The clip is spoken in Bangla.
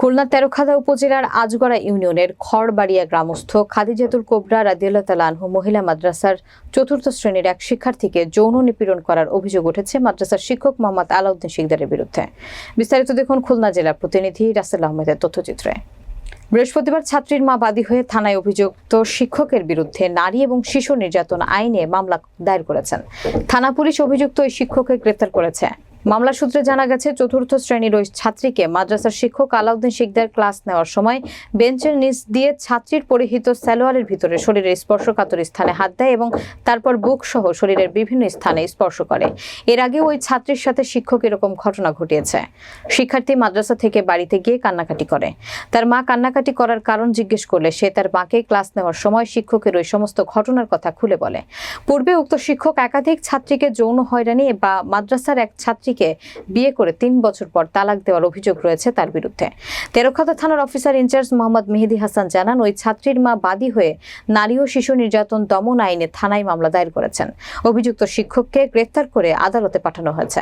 খুলনা তেরোখাদা উপজেলার আজগড়া ইউনিয়নের খড়বাড়িয়া গ্রামস্থ খাদিজাতুল কোবরা রাদিয়াল্লাহ তালা আনহু মহিলা মাদ্রাসার চতুর্থ শ্রেণির এক শিক্ষার্থীকে যৌন নিপীড়ন করার অভিযোগ উঠেছে মাদ্রাসার শিক্ষক মোহাম্মদ আলাউদ্দিন শিকদারের বিরুদ্ধে। বিস্তারিত দেখুন খুলনা জেলার প্রতিনিধি রাসেল আহমেদের তথ্যচিত্রে। বৃহস্পতিবার ছাত্রীর মা বাদী হয়ে থানায় অভিযুক্ত শিক্ষকের বিরুদ্ধে নারী এবং শিশু নির্যাতন আইনে মামলা দায়ের করেছেন। থানা পুলিশ অভিযুক্ত ওই শিক্ষককে গ্রেপ্তার করেছে। মামলা সূত্রে জানা গেছে, চতুর্থ শ্রেণির ওই ছাত্রীকে মাদ্রাসার শিক্ষক আলাউদ্দিন শিকদার ক্লাস নেওয়ার সময় বেঞ্চের নিচ দিয়ে ছাত্রীর পরিহিত সালোয়ারের ভিতরে শরীরের স্পর্শকাতর স্থানে হাত দেয় এবং তারপর বুক সহ শরীরের বিভিন্ন স্থানে স্পর্শ করে। এর আগে ওই ছাত্রীর সাথে শিক্ষক এরকম ঘটনা ঘটিয়েছে। শিক্ষার্থী মাদ্রাসা থেকে বাড়িতে গিয়ে কান্নাকাটি করে। তার মা কান্নাকাটি করার কারণ জিজ্ঞেস করলে সে তার মাকে ক্লাস নেওয়ার সময় শিক্ষকের ওই সমস্ত ঘটনার কথা খুলে বলে। পূর্বে উক্ত শিক্ষক একাধিক ছাত্রীকে যৌন হয়রানি বা মাদ্রাসার এক ছাত্রীকে বিয়ে করে তিন বছর পর তালাক দেওয়ার অভিযোগ রয়েছে তার বিরুদ্ধে। তেরোখাদা থানার officer in charge Mohammad Mehedi Hasan জানান, ওই ছাত্রীর মা বাদী হয়ে নারী ও শিশু নির্যাতন দমন আইনে থানায় মামলা দায়ের করেছেন। অভিযুক্ত শিক্ষককে গ্রেফতার করে আদালতে পাঠানো হয়েছে।